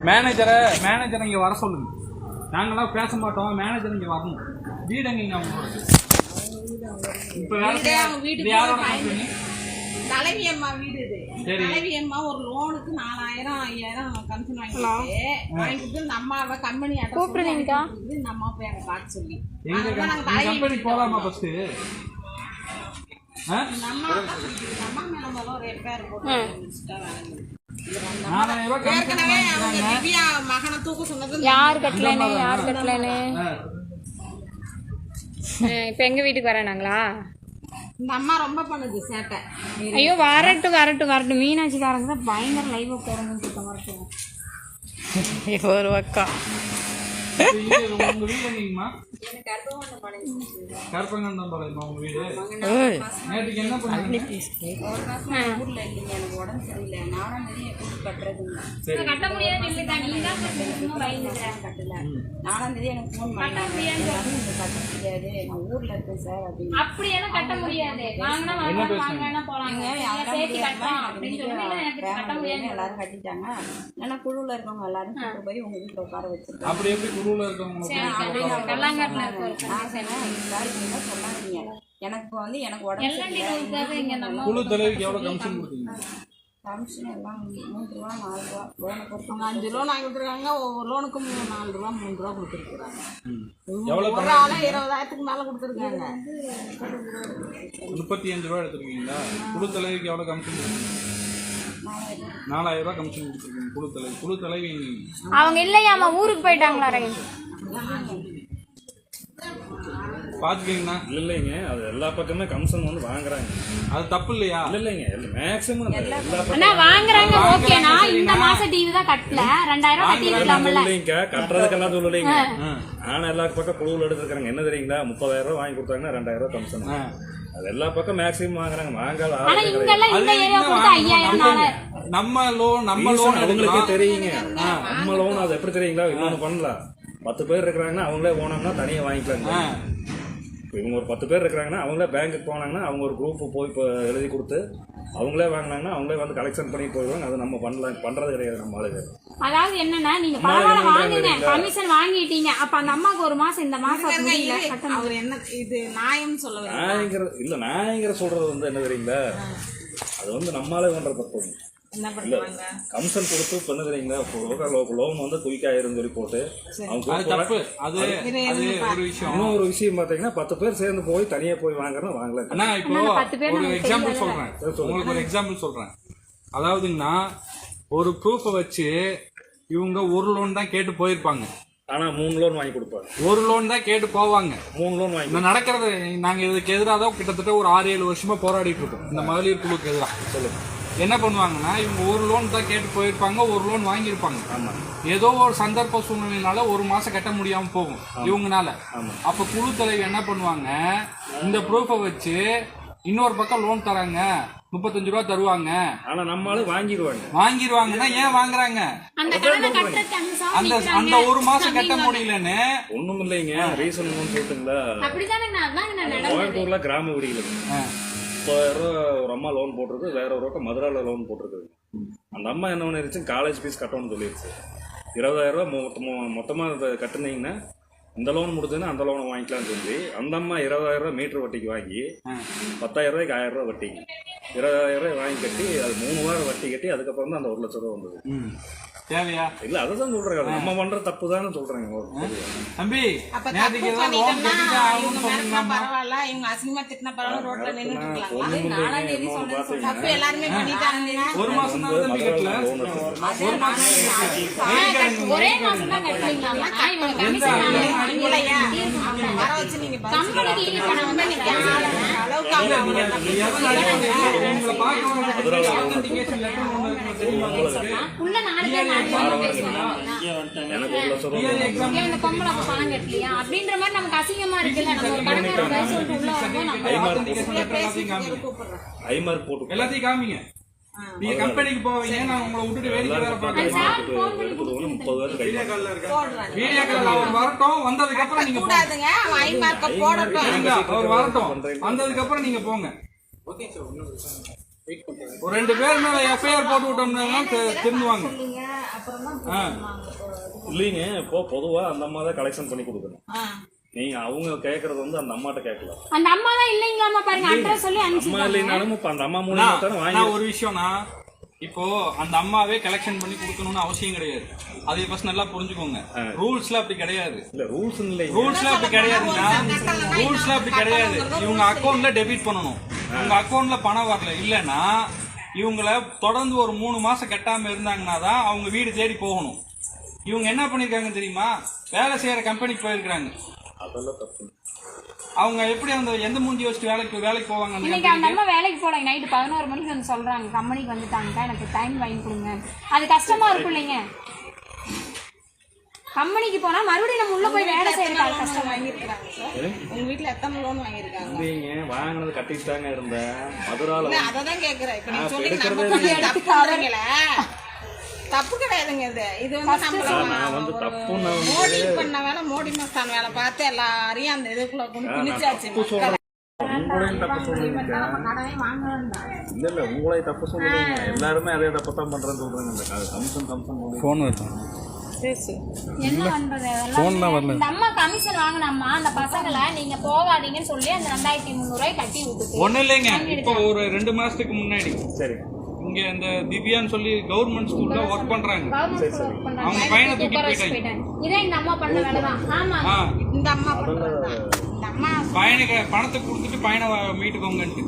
மேனேஜரை மேனேஜரை இங்க வர சொல்லுங்க. நாங்களாம் பேச மாட்டோம் மேனேஜர் இங்க வரணும். வீடு எங்க அவங்களோட இப்ப வேலை அவங்க வீட்டுக்கு இது யாரோட ஒரு company? தலைவி அம்மா வீடு இது. சரி. தலைவி அம்மா ஒரு லோனுக்கு நாலாயிரம் ஐயாயிரம் கமிஷன் வாங்கிட்டு வாங்கிட்டு இந்த அம்மாவை கம்பெனி கூப்பிடுறீங்கக்கா? இந்த அம்மா போய் அங்க சொல்லி. எங்க அதனால நாங்க தலைவி கம்பெனி வீட்டுக்கு போலாமா வந்தோம். ஃபர்ஸ்ட் இந்த அம்மா தான் இந்த அம்மா மேல முதல்ல ஒரு எஃப்ஐஆர் போட்டு முடிச்சுட்டா வேலை. இது ஏற்கனவே அவங்க. திவ்யா மகனை தூக்க சொன்னது இந்த யார் கட்டலன்னு? யார் கட்டலன்னு. இப்போ எங்க வீட்டுக்கு வரானாங்களா? இந்த அம்மா ரொம்ப பண்ணுது சேட்டை. ஐயோ வரட்டும் வரட்டும் வரட்டும். மீனாட்சிக்காரங்க தான் பயங்கர லைவ் போறணும்னு இருக்கேன் வரட்டும் ஒரு பக்கம். அப்படியெல்லாம் கட்ட முடியாது. வாங்கினா வாங்கினா போலாங்க சேர்த்து கட்டலாம் அப்படின்னு சொல்லி எனக்கு கட்ட முடியாது எல்லாரும் கட்டிட்டாங்க. ஏன்னா குழுல இருக்கவங்க எல்லாரும் போய் உங்க வீட்டுல உட்கார வச்சிருக்காங்க. குருவில் இருக்கவங்க கல்லாங்காட்டில் சொல்லாதீங்க. எனக்கு வந்து எனக்கு உடம்பு குழு தலைவிக்கு எவ்வளவு கமிஷன் கொடுத்தீங்க? கமிஷன் எல்லாம் மூணு ரூபா நாலு ரூபா லோனை அஞ்சு லோன் வாங்கி கொடுத்துருக்காங்க ஒவ்வொரு லோனுக்கும் நாலு ரூபா மூணு ரூபா கொடுத்துருக்குறாங்க. எவ்வளவு ஒரு ஆளா இருபதாயிரத்துக்கு மேல கொடுத்துருக்காங்க. முப்பத்தி அஞ்சு ரூபா எடுத்திருக்கீங்களா? குழு தலைவிக்கு எவ்வளவு கமிஷன் கொடுத்தீங்க? நாலாயிரம் ரூபாய் கமிஷன் கொடுத்துருக்கீங்க. குழு தலைவி குழு தலைவி. அவங்க இல்லையாமா ஊருக்கு போயிட்டாங்களா ரவி? பாத்துக்கீங்கண்ணா இல்ல இல்லைங்க அது எல்லா பக்கமே கமிஷன் வந்து வாங்குறாங்க. அது தப்பு இல்லையா? இல்ல இல்லைங்க மேக்சிமம் எல்லா அண்ணா வாங்குறாங்க ஓகேனா இந்த மாசம் டிவி தான் கட்டல. ரெண்டாயிரம் ரூபாய் கட்டி இருக்கலாம்ல இல்லைங்க கட்டுறதுக்கெல்லாம் சொல்லலைங்க ஆனா எல்லா பக்கம் குழுவில் எடுத்துருக்காங்க என்ன தெரியுங்களா? முப்பதாயிரம் ரூபாய் வாங்கி கொடுத்தாங்கன்னா ரெண்டாயிரம் ரூபாய் கமிஷன். அது எல்லா பக்கம் மேக்சிமம் வாங்குறாங்க. வாங்காத ஆனா இங்க கிடையாது. எல்லாம் இந்த அது ஏரியா கொடுத்தா வாங்கணும்? ஐயாயிரம் நம்ம- நாலாயிரம் நம்ம லோன் நம்ம லோன் அவங்களுக்கே எடுக்கலாம். தெரியுங்க. நம்ம லோன் அது எப்படி தெரியுங்களா? இன்னொன்று பண்ணலாம். பத்து பேர் இருக்கிறாங்கன்னா அவங்களே போனாங்கன்னா தனியாக வாங்கிக்கலாங்க. இப்போ இவங்க ஒரு பத்து பேர் இருக்கிறாங்கன்னா அவங்களே பேங்க்குக்கு போனாங்கன்னா அவங்க ஒரு குரூப் போய் இப்போ எழுதி கொடுத்து அவங்களே வாங்கினாங்கன்னா அவங்களே வந்து கலெக்ஷன் பண்ணி போயிடுவாங்க. அது நம்ம பண்ணலாம் பண்றது கிடையாது நம்ம ஆளுங்க. அதாவது என்னன்னா நீங்க பரவாயில்ல வாங்குங்க. கமிஷன் வாங்கிட்டீங்க. அப்ப அந்த அம்மாக்கு ஒரு மாசம் இந்த மாசம் அவர் என்ன இது நியாயம் சொல்ல வரேன். நாயங்கிற இல்ல நாயங்கிற சொல்றது வந்து என்ன தெரியுங்களா? அது வந்து நம்மளால பண்ற தப்பு. கமிஷன் கொடுத்து தெரியுங்களா லோன் வந்து குயிக் ஆயிரும் சொல்லி போட்டு அவங்க அது கொடுத்து தப்பு. அது அது ஒரு விஷயம். இன்னொரு விஷயம் பாத்தீங்கன்னா பத்து பேர் சேர்ந்து போய் தனியா போய் வாங்குறோம் வாங்கலாம் அண்ணா இப்போ ஒரு எக்ஸாம்பிள் சொல்றேன். உங்களுக்கு ஒரு எக்ஸாம்பிள் சொல்றேன். அதாவதுங்கண்ணா ஒரு ப்ரூஃபை வச்சு இவங்க ஒரு லோன் தான் கேட்டு போயிருப்பாங்க. ஆனா மூணு லோன் வாங்கி கொடுப்பாங்க. ஒரு லோன் தான் கேட்டு போவாங்க. மூணு லோன் வாங்கி இந்த நடக்கிறது நாங்க இதுக்கு எதிராக தான் கிட்டத்தட்ட ஒரு ஆறு ஏழு வருஷமா போராடிட்டு இருக்கோம். இந்த மகளிர் குழுக்கு எதிராக சொல்லுங்க. என்ன பண்ணுவாங்கன்னா இவங்க ஒரு லோன் தான் கேட்டு போயிருப்பாங்க ஒரு லோன் வாங்கியிருப்பாங்க. ஏதோ ஒரு சந்தர்ப்ப சூழ்நிலையினால ஒரு மாசம் கட்ட முடியாம போகும் இவங்கனால. அப்ப குழு தலைவி என்ன பண்ணுவாங்க இந்த ப்ரூஃபை வச்சு இன்னொரு பக்கம் லோன் தராங்க முப்பத்தஞ்சு ரூபா தருவாங்க. ஆனா நம்மளும் வாங்கிடுவாங்க வாங்கிடுவாங்கன்னா ஏன் வாங்குறாங்க? அந்த அந்த சாமி அந்த அந்த ஒரு மாசம் கட்ட முடியலன்னு ஒண்ணும் இல்லைங்க ரீசன் சொல்லிட்டுங்களா? கோயம்புத்தூர்ல கிராம ரூபா ஒரு அம்மா லோன் போட்டிருக்கு வேற ஒரு பக்கம் மதுரால லோன் போட்டிருக்குது அந்த அம்மா என்ன பண்ணிருச்சு காலேஜ் ஃபீஸ் கட்டணும்னு சொல்லிடுச்சு இருபதாயிரம் ரூபா மொத்தமா மொத்தமா இதை கட்டுனீங்கன்னா இந்த லோன் முடிஞ்சதுன்னா அந்த லோனை வாங்கிக்கலாம்னு சொல்லி அந்த அம்மா இருபதாயிரம் ரூபாய் மீட்டர் வட்டிக்கு வாங்கி பத்தாயிரம் ரூபாய்க்கு ஆயிரம் வட்டிங்க. இருபதாயிரம் ரூபாய் வாங்கி கட்டி அது மூணு வாரம் வட்டி கட்டி அதுக்கப்புறம் தான் அந்த ஒரு லட்சம் ரூபா வந்தது. தேவையா? இல்ல சொல்றேன். நம்ம பண்ற தப்பு தானே சொல்றேங்க தம்பி பரவாயில்ல இவங்க அசிங்கமா திட்டினா பரவாயில்ல ரோட்ல நின்னுட்டு எல்லாருமே பண்ணிட்டாங்க. ஒரு மாசம் தான் தம்பி கட்டல. ஒரு மாசம் ஒரே மாசம் தான் கட்டுறீங்களா? இவங்க? உள்ள நாலு பேர் பொம்பளை பணம் கட்டலையா அப்படின்ற மாதிரி நமக்கு அசிங்கமா இருக்குல்ல நம்ம ஒரு கணக்கார வயசு உள்ள வரும்போது நம்ம authentication letter எல்லாத்தையும் காமிங்க. ஐ மார்க் போட்டு எல்லாத்தையும் காமிங்க. நீங்க கம்பெனிக்கு போவீங்க நான் உங்களை விட்டுட்டு வேடிக்கை வேற கொடுக்கணும் முப்பது பேர் கை வீடியோ கால் அவர் வரட்டும் வந்ததுக்கு அப்புறம் நீங்க கூடாதுங்க அவன் ஐ மார்க்க போடட்டும்? அவர் வரட்டும். வந்ததுக்கு அப்புறம் நீங்க போங்க. ஒரு ரெண்டு பேர் மேல எஃப்ஐஆர் போட்டு விட்டோம்னா திருந்துவாங்க. இல்லைங்க இப்போ பொதுவா அந்த அம்மா தான் கலெக்ஷன் பண்ணி கொடுக்கணும். நீங்க அவங்க கேக்குறது வந்து அந்த அம்மாட்ட கேட்கல. அந்த அம்மா தான் இல்லைங்களாமா பாருங்க அட்ரஸ் சொல்லி அம்மா இல்லைனாலும் இப்ப அந்த அம்மா மூலியமா தானே வாங்கி நான் ஒரு விஷயம்னா இப்போ அந்த அம்மாவே கலெக்ஷன் பண்ணி கொடுக்கணும்னு அவசியம் கிடையாது. அதை ஃபர்ஸ்ட் நல்லா புரிஞ்சுக்கோங்க. ரூல்ஸ்ல அப்படி கிடையாது. இல்ல ரூல்ஸ் இல்லைங்க. ரூல்ஸ்ல அப்படி கிடையாதுன்னா ரூல்ஸ்ல அப்படி கிடையாது. இவங்க அக்கௌண்ட்ல டெபிட் பண்ணணும். உங்க அக்கௌண்ட்ல பணம் வரல இல்லைன்னா இவங்கள தொடர்ந்து ஒரு மூணு மாசம் கட்டாம இருந்தாங்கன்னா தான் அவங்க வீடு தேடி போகணும். இவங்க என்ன பண்ணிருக்காங்க தெரியுமா? வேலை செய்யற கம்பெனிக்கு போயிருக்காங்க அதெல்லாம் தப்பு அவங்க எப்படி அந்த எந்த மூஞ்சி வச்சுட்டு வேலைக்கு வேலைக்கு போவாங்க இன்னைக்கு அந்த அம்மா வேலைக்கு போல நைட்டு பதினோரு மணிக்கு வந்து சொல்றாங்க. கம்பெனிக்கு வந்துட்டாங்க எனக்கு டைம் வாங்கி கொடுங்க. அது கஷ்டமா இருக்கும் இல்லைங்க. கம்பெனிக்கு போனா மறுபடியும் நம்ம உள்ள போய் வேலை செய்யறது கஷ்டம் வாங்கியிருக்கிறாங்க சார்? உங்க வீட்ல எத்தனை லோன் வாங்கியிருக்காங்க? இல்லைங்க வாங்கினது கட்டிட்டு தாங்க இருந்தேன். மதுரால இல்ல அதை தான் கேக்குறேன். இப்ப நீங்க சொல்லி எடுக்கிறதே நம்ம தப்பு கிடையாதுங்க இது. இது வந்து நான் வந்து நம்ம தப்புன்னு வந்து- மோடி பண்ண வேலை மோடி மஸ்தான் வேலை. பார்த்து எல்லாரையும் அந்த இதுக்குள்ள கொண்டு திணிச்சாச்சு. உங்களையும் தப்பு சொல்லுங்க நம்ம கடனே வாங்கலாம் இல்ல இல்ல உங்களையும் தப்பு சொல்லுங்க எல்லாருமே அதே தப்பு தான் பண்றேன்னு சொல்றாங்க. இந்த கமிஷன் கமிஷன் போன் வருது. பேசு என்ன பண்றது? அதெல்லாம் இந்த அம்மா கமிஷன் வாங்கினம்மா. அந்த பசங்களை நீங்க போகாதீங்கன்னு சொல்லி அந்த ரெண்டாயிரத்தி முந்நூறு கட்டி விட்டுட்டு ஒண்ணும் இல்லைங்க. இப்போ ஒரு ரெண்டு மாசத்துக்கு முன்னாடி. சரி. இங்க இந்த திவ்யான்னு சொல்லி கவர்மெண்ட் ஸ்கூல்ல ஒர்க் பண்றாங்க. அவங்க பையனை சூப்பர்வைஸ் போயிட்டாங்க. போயிட்டாங்க. இதே இந்த அம்மா பண்ண வேலை தான். ஆமா. ஆ. இந்த அம்மா பண்றதுதான் இந்த அம்மா பையனுக்கு பணத்தை கொடுத்துட்டு பையனை மீட்டுக்கோங்கன்ட்டு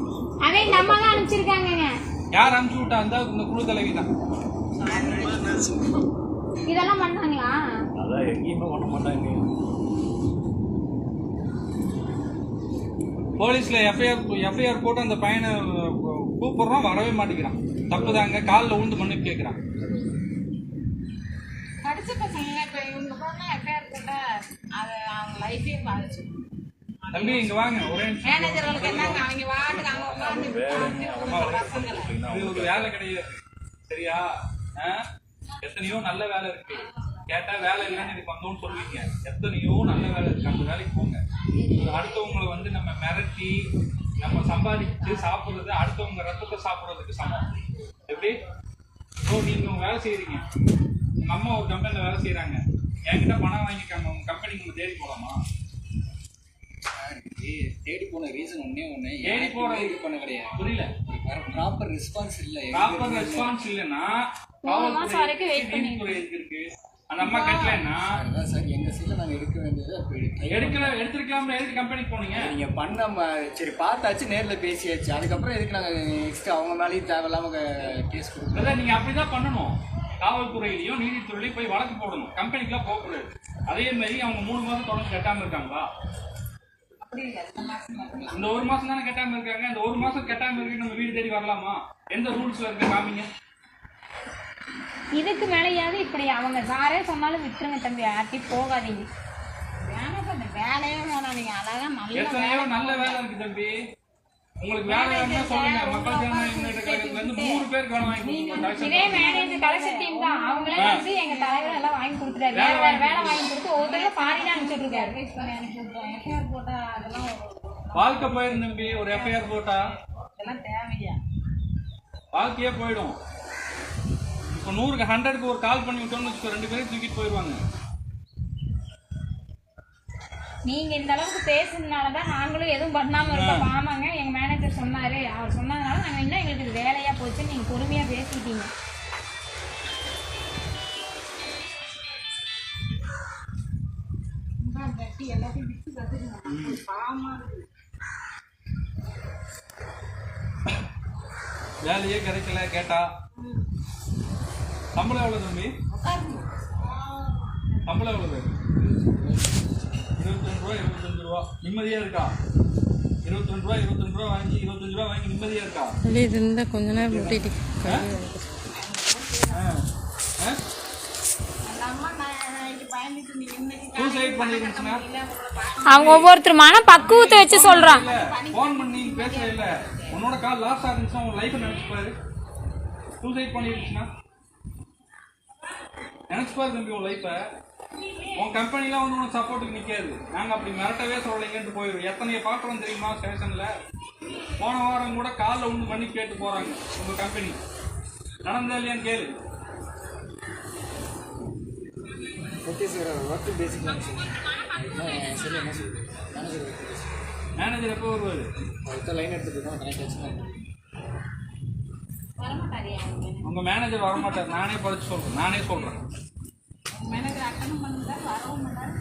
அதே இந்த அம்மா தான் அனுப்பிச்சிருக்காங்கங்க. யார் அனுப்பிச்சு விட்டா? அந்த இந்த குழு தலைவி தான். இதெல்லாம் பண்ணாங்களா அதான் எங்கேயுமே பண்ண மாட்டாங்க போலீஸ்ல எஃப்ஐஆர் எஃப்ஐஆர் போட்டு அந்த பையனை கூப்பிடுறோம் வரவே மாட்டேங்கிறான். தப்புதாங்க. காலில் உழுந்து மன்னிப்பு கேட்குறான் படிச்ச பசங்க இப்ப இவங்க போனா எஃப்ஐஆர் போட்டா அது அவங்க லைஃபே பாதிச்சு தம்பி இங்க வாங்க. ஒரே நிமிஷம். மேனேஜர்களுக்கு என்னங்க? அவங்க வாட்டுக்கு அங்க உட்காந்து பசங்களை. இது ஒரு வேலை கிடையாது. சரியா? எத்தனையோ நல்ல வேலை இருக்கு. கேட்டா வேலை இல்லைன்னு இதுக்கு வந்தோம்னு சொல்லுவீங்க. எத்தனையோ நல்ல வேலை இருக்கு. அந்த வேலைக்கு போங்க. அடுத்தவங்களை வந்து நம்ம மிரட்டி நம்ம சம்பாதிச்சு சாப்பிடுறது அடுத்தவங்க ரத்தத்தை சாப்பிடுறதுக்கு சமம். எப்படி? ஓ நீங்க உங்க வேலை செய்றீங்க. உங்க அம்மா ஒரு கம்பெனில வேலை செய்றாங்க. என்கிட்ட பணம் வாங்கிக்காங்க உங்க கம்பெனிக்கு நம்ம தேடி போலாமா? ஏய், தேடி போன ரீசன் ஒண்ணே ஒண்ணு. தேடி போறது இது பண்ண கிடையாது. புரியல. ப்ராப்பர் ரெஸ்பான்ஸ் இல்ல. ப்ராப்பர் ரெஸ்பான்ஸ் இல்லைன்னா எதுக்கு இருக்கு. அந்த அம்மா கட்டலைன்னா அதான் சார் எங்க சைட்ல நாங்க எடுக்க வேண்டியது அப்ப எடுக்கல. எடுக்கல எடுத்திருக்கலாம்ல எதுக்கு கம்பெனிக்கு போனீங்க? நீங்க பண்ண சரி பார்த்தாச்சு நேர்ல பேசியாச்சு. அதுக்கப்புறம் எதுக்கு நாங்க நெக்ஸ்ட் அவங்க மேலேயும் தேவையில்லாம கேஸ் கொடுக்கணும் அதான் நீங்க அப்படிதான் பண்ணணும். காவல்துறையிலயும் நீதித்துறையிலயும் போய் வழக்கு போடணும். கம்பெனிக்குலாம் போகக்கூடாது அதே மாதிரி அவங்க மூணு மாசம் தொடர்ந்து கட்டாம இருக்காங்களா? இந்த ஒரு மாசம் தானே கட்டாம இருக்காங்க? இந்த ஒரு மாசம் கட்டாம இருக்கு நம்ம வீடு தேடி வரலாமா? எந்த ரூல்ஸ்ல இருக்க காமிங்க. இதுக்கு மேலேயாவது இப்படி அவங்க சாரே சொன்னாலும் விட்டுருங்க தம்பி யார்கிட்டயும் போகாதீங்க. வேணாம் வேலையே வேணாம். நீங்க அழகா நல்ல நல்ல வேலை இருக்கு தம்பி. உங்களுக்கு வேலை வேணும்னா சொல்லுங்க. மக்கள் ஜனநாயக முன்னேற்ற கழகத்துல இருந்து மூணு பேருக்கு வேலை வாங்கி கொடுங்க collection இதே மேனேஜர் கலெக்ஷன் டீம் தான். அவங்களே வந்து எங்க தலைவர் எல்லாம் வாங்கி கொடுத்துட்டாரு. வேற வேற வேலை வாங்கி கொடுத்து ஒவ்வொருத்தரும் ஃபாரினா அனுப்பிச்சுட்டு இருக்காரு. எஃப்ஐஆர் போட்டா அதெல்லாம் வாழ்க்கை போயிரும் தம்பி. ஒரு எஃப்ஐஆர் போட்டா. இதெல்லாம் தேவையா வாழ்க்கையே போயிடும். இப்போ நூறுக்கு ஹண்ட்ரடுக்கு ஒரு கால் பண்ணி விட்டோம்னு வச்சுக்கோ ரெண்டு பேரும் தூக்கிட்டு போயிடுவாங்க நீங்க இந்த அளவுக்கு பேசுனதுனாலதான் நாங்களும் எதுவும் பண்ணாம இருக்கோம் ஆமாங்க எங்க மேனேஜர் சொன்னாரு அவர் சொன்னதுனால நாங்க இன்னும் எங்களுக்கு இது வேலையா போச்சு நீங்க பொறுமையா பேசிட்டீங்க. எல்லாத்தையும் விட்டு கத்துக்கணும் பாவமா இருக்கு வேலையே கிடைக்கல கேட்டா. சம்பளம் எவ்வளோ தம்பி? சம்பளம் எவ்வளவு இருபத்தஞ்சு ரூபா இருபத்தஞ்சு ரூபா. நிம்மதியா இருக்கா? இருபத்தஞ்சு ரூபா இருபத்தஞ்சு ரூபா வாங்கி இருபத்தஞ்சு ரூபா வாங்கி நிம்மதியா இருக்கா? வெளியே இருந்தால் கொஞ்ச நேரம் விட்டுட்டு அவங்க ஒவ்வொருத்தர் மன பக்குவத்தை வச்சு சொல்றான். இல்ல. ஃபோன் பண்ணி பேசல இல்ல. உன்னோட கால் லாஸ் ஆயிருந்துச்சுன்னா உன் லைஃப் நினைச்சு பாரு. சூசைட் பண்ணிருந்துச்சுன்னா நினைச்சு பாரு தம்பி உன் லைஃப்பை உன் கம்பெனிலாம் வந்து உனக்கு சப்போர்ட்டுக்கு நிக்காது. நாங்க அப்படி மிரட்டவே சொல்லலைங்கன்ட்டு போயிடும் எத்தனைய பாக்குறோம் தெரியுமா ஸ்டேஷன்ல போன வாரம் கூட காலில் ஒன்று பண்ணி கேட்டு போறாங்க உங்க கம்பெனி நடந்தா இல்லையான்னு கேளு. ஓகே சார் ஒர்க் பேசிக் சார் என்ன மேனேஜர் மேனேஜர் எப்போ வருவாரு? ஒருத்தர் லைன் எடுத்துட்டு இருக்கோம். கனெக்ட் ஆச்சுன்னா உங்க மேனேஜர் வரமாட்டார். நானே படிச்சு சொல்றேன். நானே சொல்றேன். மேனேஜர் அட்டன் பண்ணுங்க வரவும் மாட்டாரு.